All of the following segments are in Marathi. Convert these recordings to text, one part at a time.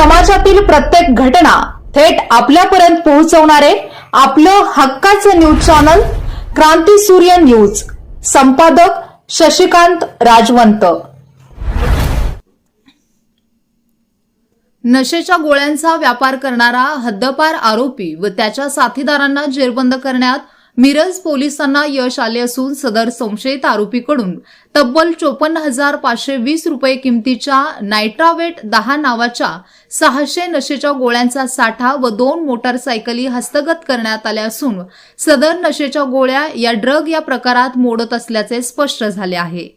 समाजातील प्रत्येक घटना थेट आपल्यापर्यंत पोहोचवणारे आपलं हक्काचं न्यूज चॅनल क्रांती सूर्य न्यूज. संपादक शशिकांत राजवंत. नशेच्या गोळ्यांचा व्यापार करणारा हद्दपार आरोपी व त्याच्या साथीदारांना जेरबंद करण्यात मिरज पोलिसांना यश आले असून सदर संशयित आरोपीकडून तब्बल चोपन्न हजार पाचशे वीस रुपये किमतीच्या नायट्रावेट दहा नावाच्या सहाशे नशेच्या गोळ्यांचा साठा व दोन मोटारसायकली हस्तगत करण्यात आल्या असून सदर नशेच्या गोळ्या या ड्रग या प्रकारात मोडत असल्याचे स्पष्ट झाले आहे.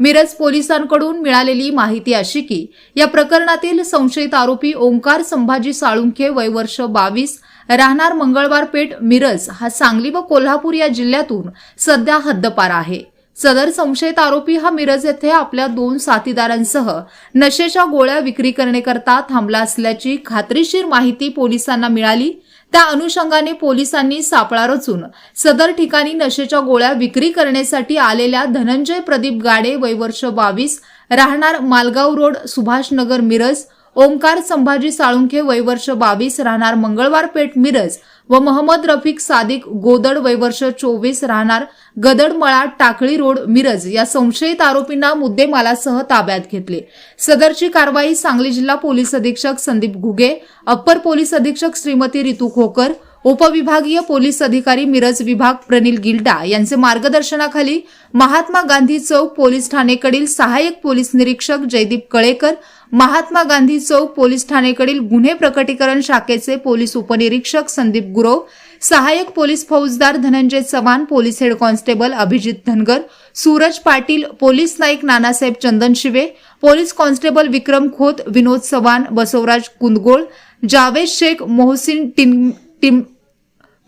मिरज पोलिसांकडून मिळालेली माहिती अशी की या प्रकरणातील संशयित आरोपी ओंकार संभाजी साळुंखे वय वर्ष बावीस राहणार मंगळवार पेठ मिरज हा सांगली व कोल्हापूर या जिल्ह्यातून सध्या हद्दपार आहे. सदर संशयित आरोपी हा मिरज येथे आपल्या दोन साथीदारांसह नशेच्या गोळ्या विक्री करण्याकरता थांबला असल्याची खात्रीशीर माहिती पोलिसांना मिळाली. त्या अनुषंगाने पोलिसांनी सापळा रचून सदर ठिकाणी नशेच्या गोळ्या विक्री करण्यासाठी आलेल्या धनंजय प्रदीप गाडे वय वर्ष बावीस राहणार मालगाव रोड सुभाषनगर मिरज ओंकार संभाजी साळुंखे वयवर्ष बावीस राहणार मंगळवार पेठ मिरज व मोहम्मद रफिक सादिक गोदड वयवर्ष चोवीस राहणार गदडमळा टाकळी रोड मिरज या संशयित आरोपींना मुद्देमालासह ताब्यात घेतले. सदरची कारवाई सांगली जिल्हा पोलीस अधीक्षक संदीप घुगे अप्पर पोलीस अधीक्षक श्रीमती रितू खोकर उपविभागीय पोलीस अधिकारी मिरज विभाग प्रनिल गिल्डा यांचे मार्गदर्शनाखाली महात्मा गांधी चौक पोलीस ठाणेकडील सहाय्यक पोलीस निरीक्षक जयदीप कळेकर महात्मा गांधी चौक पोलीस ठाणेकडील गुन्हे प्रकटीकरण शाखेचे पोलीस उपनिरीक्षक संदीप गुरव सहाय्यक पोलीस फौजदार Dhananjay Chavan police head constable Abhijit Dhangar Suraj Patil police Naik Nanasaheb Chandan Shive police constable Vikram Khot Vinod Chavan Basavraj Kundgol Javed Shaikh Mohsin team टिम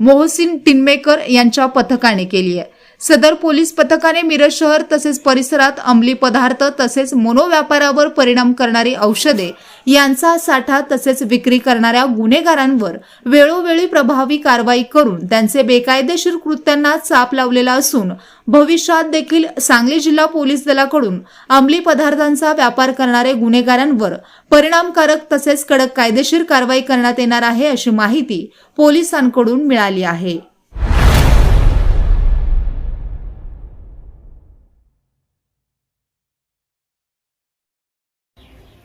मोहसिन टिनमेकर यांच्या पथकाने केली आहे. सदर पोलीस पथकाने मिरज शहर तसेच परिसरात अंमली पदार्थ तसेच मनोव्यापारावर परिणाम करणारी औषधे यांचा साठा तसेच विक्री करणाऱ्या गुन्हेगारांवर वेळोवेळी प्रभावी कारवाई करून त्यांचे बेकायदेशीर कृत्यांना चाप लावलेला असून भविष्यात देखील सांगली जिल्हा पोलीस दलाकडून अंमली पदार्थांचा व्यापार करणारे गुन्हेगारांवर परिणामकारक तसेच कडक कायदेशीर कारवाई करण्यात येणार आहे अशी माहिती पोलिसांकडून मिळाली आहे.